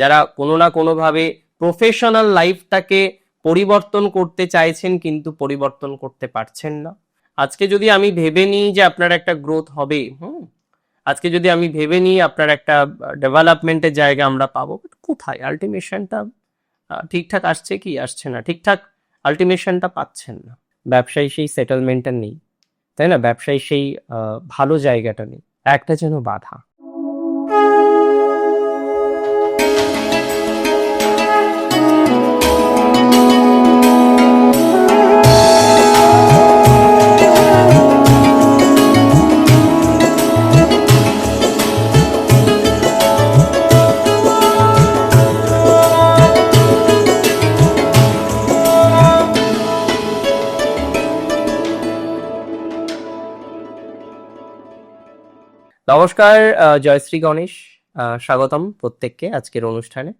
যারা কোনো না কোনোভাবে প্রফেশনাল লাইফটাকে পরিবর্তন করতে চাইছেন কিন্তু পরিবর্তন করতে পারছেন না। আজকে যদি আমি ভেবে নিই যে আপনার একটা গ্রোথ হবে, হুম, আজকে যদি আমি ভেবে নিই আপনার একটা ডেভেলপমেন্টের জায়গা আমরা পাবো কোথায়? আলটিমেশনটা ঠিকঠাক আসছে কি? আসছে না। ঠিকঠাক আলটিমেশনটা পাচ্ছেন না। ব্যবসায় সেই সেটেলমেন্টটা নেই, তাই না? ব্যবসায় সেই ভালো জায়গাটা নেই। একটা যেন বাধা। নমস্কার জয়শ্রী গণেশ স্বাগতম প্রত্যেককে আজকের অনুষ্ঠানে।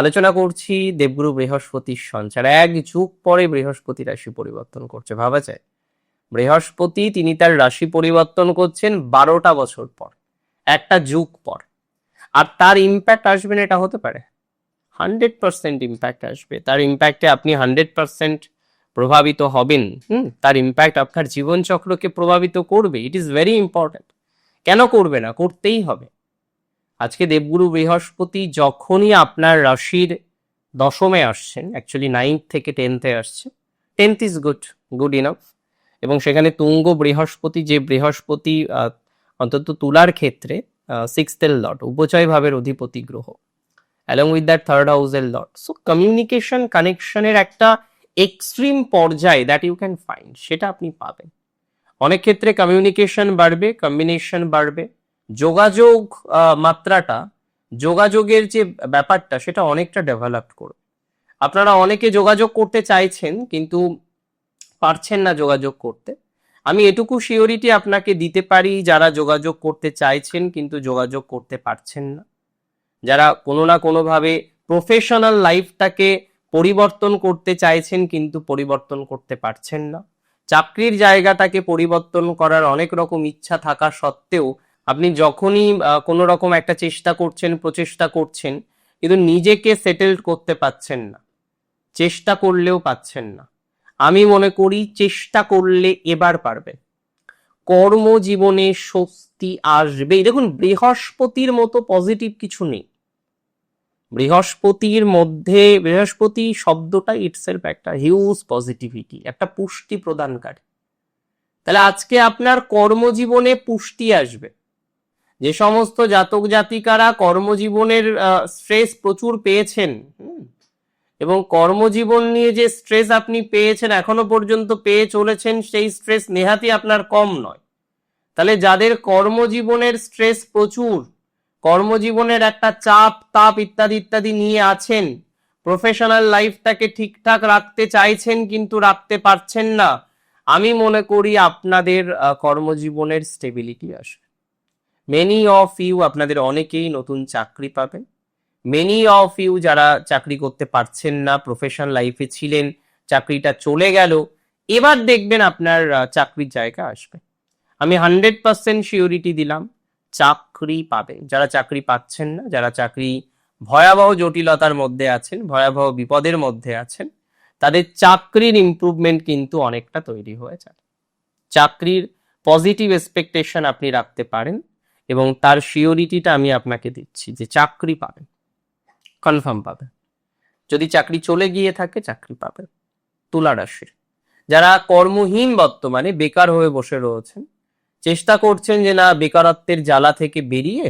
আলোচনা করছি দেবগুরু বৃহস্পতির সঞ্চার। এক যুগ পরে বৃহস্পতি রাশি পরিবর্তন করছে, ভাবা যায়? বৃহস্পতি, তিনি তার রাশি পরিবর্তন করছেন বারোটা বছর পর, একটা যুগ পর। আর তার ইম্প্যাক্ট আসবে না, এটা হতে পারে। হান্ড্রেড পার্সেন্ট ইম্প্যাক্ট আসবে। তার ইম্প্যাক্টে আপনি হান্ড্রেড পার্সেন্ট প্রভাবিত হবেন। হুম, তার ইম্প্যাক্ট আপনার জীবনচক্রকে প্রভাবিত করবে। ইট ইজ ভেরি ইম্পর্ট্যান্ট কেন করবে না? করতেই হবে। আজকে দেবগুরু বৃহস্পতি যখনই আপনার রাশির দশমে আসছেন অ্যাকচুয়ালি নাইন্থ থেকে টেন্থে আসছে tenth is good good enough এবং সেখানে তুঙ্গ বৃহস্পতি, যে বৃহস্পতি অন্তত তুলার ক্ষেত্রে সিক্সথের লট উপচয় ভাবের অধিপতি গ্রহ। অ্যালং উইথ দ্যাট থার্ড হাউসের লট সো কমিউনিকেশন কানেকশনের একটা এক্সট্রিম পর্যায়ে দ্যাট ইউ ক্যান ফাইন্ড সেটা আপনি পাবেন। অনেক ক্ষেত্রে কমিউনিকেশন বাড়বে কম্বিনেশন বাড়বে। যোগাযোগ মাত্রাটা, যোগাযোগের যে ব্যাপারটা, সেটা অনেকটা ডেভেলপ করবে। আপনারা অনেকে যোগাযোগ করতে চাইছেন, কিন্তু পারছেন না যোগাযোগ করতে। আমি এটুকু শিওরিটি আপনাকে দিতে পারি, যারা যোগাযোগ করতে চাইছেন, কিন্তু যোগাযোগ করতে পারছেন না। যারা কোনো না কোনোভাবে প্রফেশনাল লাইফটাকে পরিবর্তন করতে চাইছেন, কিন্তু পরিবর্তন করতে পারছেন না। চাকরির জায়গাটাকে পরিবর্তন করার অনেক রকম ইচ্ছা থাকা সত্ত্বেও আপনি যখনই কোনো রকম একটা চেষ্টা করছেন, প্রচেষ্টা করছেন, কিন্তু নিজেকে সেটেল করতে পাচ্ছেন না। চেষ্টা করলেও পাচ্ছেন না। আমি মনে করি চেষ্টা করলে এবার পারবে কর্মজীবনে স্বস্তি আসবে দেখুন, বৃহস্পতির মতো পজিটিভ কিছু নেই। বৃহস্পতির মধ্যে, বৃহস্পতি শব্দটা ইটসেলফ একটা হিউজ পজিটিভিটি একটা পুষ্টি প্রদানকারী। তাহলে আজকে আপনার কর্মজীবনে পুষ্টি আসবে। যে সমস্ত জাতক জাতিকারা কর্মজীবনের স্ট্রেস প্রচুর পেয়েছেন এবং কর্মজীবন নিয়ে যে স্ট্রেস আপনি পেয়েছেন, এখনও পর্যন্ত পেয়ে চলেছেন, সেই স্ট্রেস নেহাতি আপনার কম নয়। তাহলে যাদের কর্মজীবনের স্ট্রেস প্রচুর কর্মজীবনের একটা চাপ, তাপ ইত্যাদি ইত্যাদি নিয়ে আছেন। প্রফেশনাল লাইফটাকে ঠিকঠাক রাখতে চাইছেন কিন্তু রাখতে পারছেন না। আমি মনে করি আপনাদের কর্মজীবনের স্টেবিলিটি আসবে। মেনি অফ ইউ আপনাদের অনেকেই নতুন চাকরি পাবেন। মেনি অফ ইউ যারা চাকরি করতে পারছেন না প্রফেশনাল লাইফে ছিলেন, চাকরিটা চলে গেল, এবার দেখবেন আপনার চাকরির জায়গা আসবে। আমি হান্ড্রেড পার্সেন্ট শিওরিটি দিলাম। চাকরি পাবে। যারা চাকরি পাচ্ছেন না, যারা চাকরি ভয়াবহ জটিলতার মধ্যে আছেন, ভয়াবহ বিপদের মধ্যে আছেন, তাদের চাকরির ইমপ্রুভমেন্ট কিন্তু অনেকটা তৈরি হয়ে যাবে। চাকরির পজিটিভ এক্সপেকটেশন আপনি রাখতে পারেন এবং তার শিওরিটিটা আমি আপনাকে দিচ্ছি যে চাকরি পাবেন। কনফার্ম পাবেন। যদি চাকরি চলে গিয়ে থাকে, চাকরি পাবেন। তুলা রাশির যারা কর্মহীন বর্তমানে, বেকার হয়ে বসে রয়েছেন চেষ্টা করছেন যে না বেকারত্বের জ্বালা থেকে বেরিয়ে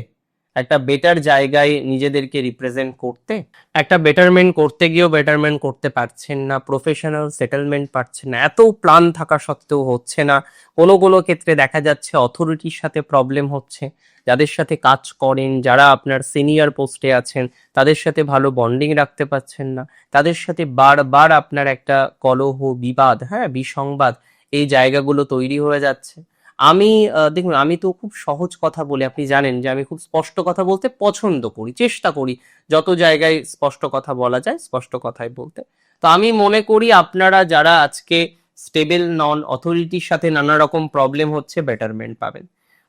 একটা বেটার জায়গায় নিজেদেরকে রিপ্রেজেন্ট করতে। একটা বেটারমেন্ট করতে গিয়েও বেটারমেন্ট করতে পারছেন না প্রফেশনাল সেটেলমেন্ট পাচ্ছেন না। এত প্ল্যান থাকা সত্ত্বেও হচ্ছে না। কোনো কোনো ক্ষেত্রে দেখা যাচ্ছে অথরিটির সাথে প্রবলেম হচ্ছে। যাদের সাথে কাজ করেন, যারা আপনার সিনিয়র পোস্টে আছেন, তাদের সাথে ভালো বন্ডিং রাখতে পারছেন না। তাদের সাথে বারবার আপনার একটা কলহ, বিবাদ হ্যাঁ বিসংবাদ এই জায়গাগুলো তৈরি হয়ে যাচ্ছে। আমি দেখুন, আমি তো খুব সহজ কথা বলি, আপনি জানেন যে আমি খুব স্পষ্ট কথা বলতে পছন্দ করি, চেষ্টা করি, যত জায়গায় স্পষ্ট কথা বলা যায়, স্পষ্ট কথাই বলতে। তো আমি মনে করি আপনারা যারা আজকে স্টেবল নন অথরিটির সাথে নানা রকম প্রবলেম হচ্ছে, বেটারমেন্ট পাবেন।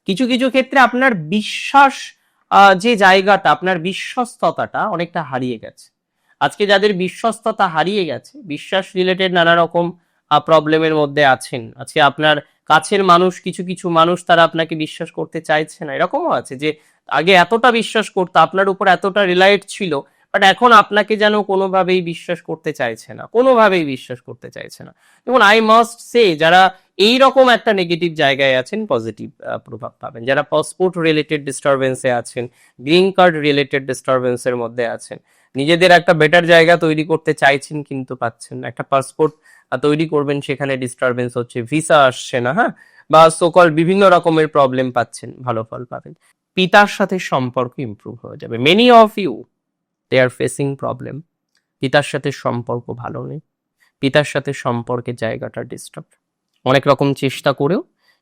কিছু কিছু ক্ষেত্রে আপনার বিশ্বাস যে জায়গাটা, আপনার বিশ্বস্ততাটা অনেকটা হারিয়ে গেছে। আজকে যাদের বিশ্বস্ততা হারিয়ে গেছে, বিশ্বাস রিলেটেড নানা রকম প্রবলেমের মধ্যে আছেন। আজকে আপনার কাছের মানুষ, কিছু কিছু মানুষ তারা আপনাকে বিশ্বাস করতে চাইছে না। এরকমও আছে যে, আগে এতটা বিশ্বাস করতো, আপনার উপর এতটা রিলাইট ছিল বাট এখন আপনাকে যেন কোনোভাবেই বিশ্বাস করতে চাইছে না, কোনোভাবেই বিশ্বাস করতে চাইছে না। যেমন আই মাস্ট সে যারা এই রকম একটা নেগেটিভ জায়গায় আছেন পজিটিভ প্রভাব পাবেন। যারা পাসপোর্ট রিলেটেড ডিস্টারবেন্সে আছেন গ্রিন কার্ড রিলেটেড ডিস্টারবেন্সের মধ্যে আছেন নিজেদের একটা বেটার জায়গা তৈরি করতে চাইছেন কিন্তু পাচ্ছেন একটা পাসপোর্ট তৈরি করবেন, সেখানে ডিস্টারবেন্স হচ্ছে ভিসা আসছে না হ্যাঁ? বা সোকল বিভিন্ন রকমের প্রবলেম পাচ্ছেন, ভালো ফল পাবেন। পিতার সাথে সম্পর্ক ইমপ্রুভ হয়ে যাবে। Many of you they are facing problem পিতার সাথে সম্পর্ক ভালো নেই। পিতার সাথে সম্পর্কের জায়গাটা ডিস্টার্ব অনেক রকম চেষ্টা করেও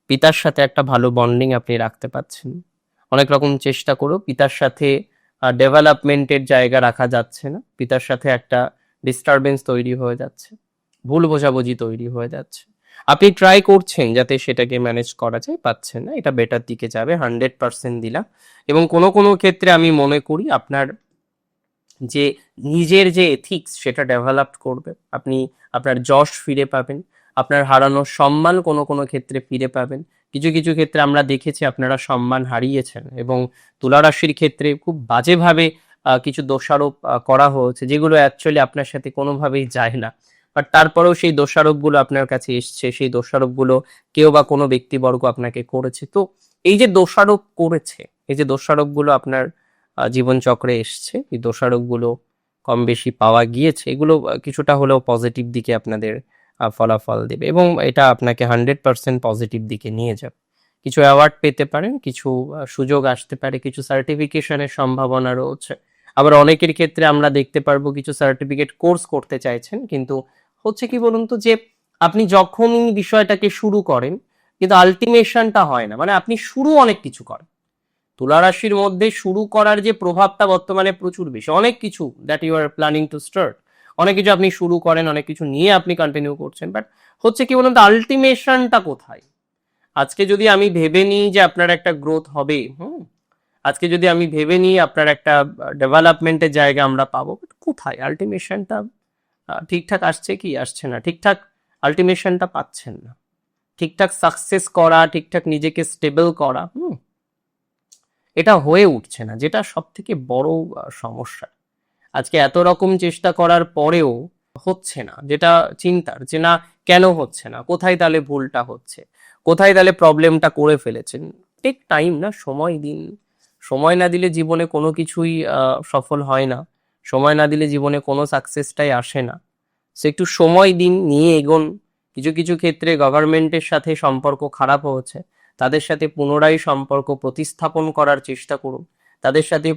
পিতার সাথে একটা ভালো বন্ডিং আপনি রাখতে পারছেন অনেক রকম চেষ্টা করেও পিতার সাথে ডেভেলপমেন্টের জায়গা রাখা যাচ্ছে না। পিতার সাথে একটা ডিস্টারবেন্স তৈরি হয়ে যাচ্ছে। ভুল বোঝাবুঝি তৈরি হয়ে যাচ্ছে। আপনি ট্রাই করছেন যাতে সেটাকে ম্যানেজ করা যায়, পাচ্ছেন না। এটা বেটার দিকে যাবে হান্ড্রেড পার্সেন্ট দিলাম। এবং কোনো কোনো ক্ষেত্রে আমি মনে করি আপনার যে নিজের যে এথিক্স সেটা ডেভেলপ করবে। আপনি আপনার যশ ফিরে পাবেন। আপনার হারানো সম্মান কোনো কোনো ক্ষেত্রে ফিরে পাবেন। কিছু কিছু ক্ষেত্রে আমরা দেখেছি আপনারা সম্মান হারিয়েছেন এবং তুলা রাশির ক্ষেত্রে খুব বাজেভাবে কিছু দোষারোপ করা হয়েছে যেগুলো অ্যাকচুয়ালি আপনার সাথে কোনোভাবেই যায় না। বাট তারপরেও সেই দোষারোপগুলো আপনার কাছে এসছে, সেই দোষারোপগুলো কেউ বা কোনো ব্যক্তিবর্গ আপনাকে করেছে। তো এই যে দোষারোপ করেছে, এই যে দোষারোপগুলো আপনার জীবনচক্রে এসছে, এই দোষারোপগুলো কম বেশি পাওয়া গিয়েছে, এগুলো কিছুটা হলেও পজিটিভ দিকে আপনাদের ফলাফল দেবে এবং এটা আপনাকে হান্ড্রেড পার্সেন্ট পজিটিভ দিকে নিয়ে যাবে। কিছু অ্যাওয়ার্ড পেতে পারেন, কিছু সুযোগ আসতে পারে, কিছু সার্টিফিকেশনের সম্ভাবনা রয়েছে। আবার অনেকের ক্ষেত্রে আমরা দেখতে পারব কিছু সার্টিফিকেট কোর্স করতে চাইছেন, কিন্তু হচ্ছে কি বলুন তো যে আপনি যখনই বিষয়টাকে শুরু করেন, কিন্তু আলটিমেশনটা হয় না মানে আপনি শুরু অনেক কিছু করেন। তুলা রাশির মধ্যে শুরু করার যে প্রভাবটা বর্তমানে প্রচুর বেশি, অনেক কিছু that you are planning to start অনেক কিছু আপনি শুরু করেন, অনেক কিছু নিয়ে আপনি কন্টিনিউ করছেন বাট হচ্ছে কি বলুন তো আলটিমেশনটা কোথায়? আজকে যদি আমি ভেবে নিই যে আপনার একটা গ্রোথ হবে, হুম, আজকে যদি আমি ভেবে নিই আপনার একটা ডেভেলপমেন্টের জায়গা আমরা পাবো, but কোথায়? আলটিমেশনটা ঠিকঠাক আসছে কি? আসছে না। ঠিকঠাক আলটিমেশনটা পাচ্ছেন না। ঠিকঠাক সাকসেস করা, ঠিকঠাক নিজেকে স্টেবল করা, হুম, এটা হয়ে উঠছে না, যেটা সব থেকে বড় সমস্যা। আজকে এত রকম চেষ্টা করার পরেও হচ্ছে না, যেটা চিন্তার যে না, কেন হচ্ছে না? কোথায় তাহলে ভুলটা হচ্ছে? কোথায় তাহলে প্রবলেমটা করে ফেলেছেন? টেক টাইম না, সময় দিন। সময় না দিলে জীবনে কোনো কিছুই সফল হয় না। সময় না দিলে জীবনে কোনো সাকসেসটাই আসে না। সে একটু সময় দিন, নিয়ে এগোন। কিছু কিছু ক্ষেত্রে গভর্নমেন্টের সাথে সম্পর্ক খারাপ হচ্ছে। তাদের সাথে পুনরায় সম্পর্ক প্রতিস্থাপন করার চেষ্টা করুন। তাদের সাথে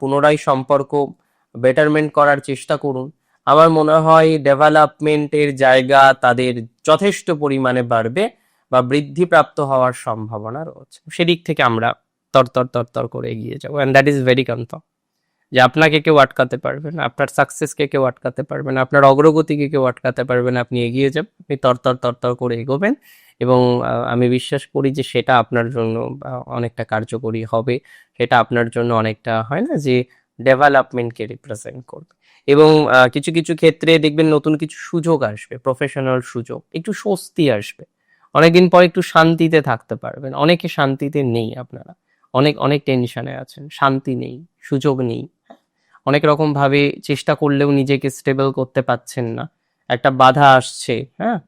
পুনরায় সম্পর্ক বেটারমেন্ট করার চেষ্টা করুন। আমার মনে হয় ডেভেলপমেন্টের জায়গা তাদের যথেষ্ট পরিমাণে বাড়বে বা বৃদ্ধিপ্রাপ্ত হওয়ার সম্ভাবনা রয়েছে। সেদিক থেকে আমরা তরতর তরতর করে এগিয়ে যাব। And that is very confirm যে আপনাকে কেউ আটকাতে পারবে না, আপনার সাকসেসকে কেউ আটকাতে পারবে না, আপনার অগ্রগতিকে কেউ আটকাতে পারবে না, আপনি এগিয়ে যাবেন, আপনি তরতর তরতর করে এগোবেন এবং আমি বিশ্বাস করি যে সেটা আপনার জন্য অনেকটা কার্যকরী হবে। সেটা আপনার জন্য অনেকটা, হয় না যে ডেভেলপমেন্টকে রিপ্রেজেন্ট করবে। এবং কিছু কিছু ক্ষেত্রে দেখবেন নতুন কিছু সুযোগ আসবে প্রফেশনাল সুযোগ, একটু স্বস্তি আসবে। অনেকদিন পর একটু শান্তিতে থাকতে পারবেন। অনেকে শান্তিতে নেই আপনারা। অনেক অনেক টেনশনে আছেন। শান্তি নেই, সুযোগ নেই। অনেক রকম ভাবে চেষ্টা করলেও নিজেকে স্টেবল করতে পারছেন না। একটা বাধা আসছে হ্যাঁ?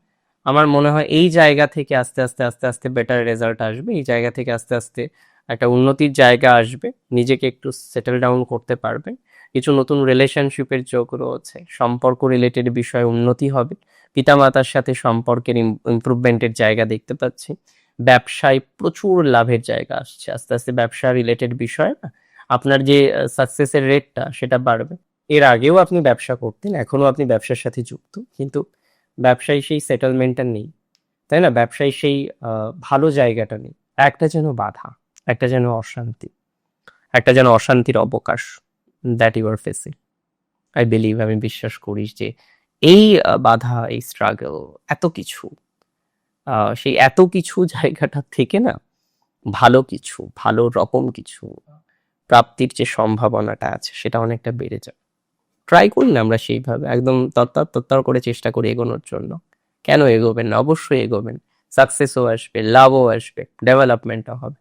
আমার মনে হয় এই জায়গা থেকে আস্তে আস্তে আস্তে আস্তে বেটার রেজাল্ট আসবে। এই জায়গা থেকে আস্তে আস্তে একটা উন্নতির জায়গা আসবে, নিজেকে একটু সেটেল ডাউন করতে পারবেন কিছু নতুন রিলেশনশিপের যোগ রয়েছে, সম্পর্ক রিলেটেড বিষয়ে উন্নতি হবে। পিতামাতার সাথে সম্পর্কের ইম্প্রুভমেন্টের জায়গা দেখতে পাচ্ছি। ব্যবসায় প্রচুর লাভের জায়গা আসছে। আস্তে আস্তে ব্যবসা রিলেটেড বিষয় না, আপনার যে সাকসেসের রেটটা সেটা বাড়বে। এর আগেও আপনি ব্যবসা করতেন, এখনও আপনি ব্যবসার সাথে যুক্ত। কিন্তু ব্যবসায় সেই সেটেলমেন্টটা নেই, তাই না? ব্যবসায় সেই ভালো জায়গাটা নেই। একটা যেন বাধা। একটা যেন অশান্তি, একটা যেন অশান্তির অবকাশ that you are facing I believe আমি বিশ্বাস করি যে এই বাধা, এই স্ট্রাগল এত কিছু সেই এত কিছু জায়গাটা থেকে না ভালো কিছু, ভালো রকম কিছু প্রাপ্তির যে সম্ভাবনাটা আছে সেটা অনেকটা বেড়ে যায়। ট্রাই করি না আমরা সেইভাবে, একদম তত্তর তত্তর করে চেষ্টা করি এগোনোর জন্য। কেন এগোবেন অবশ্যই এগোবেন। সাকসেসও আসবে, লাভও আসবে ডেভেলপমেন্টও হবে।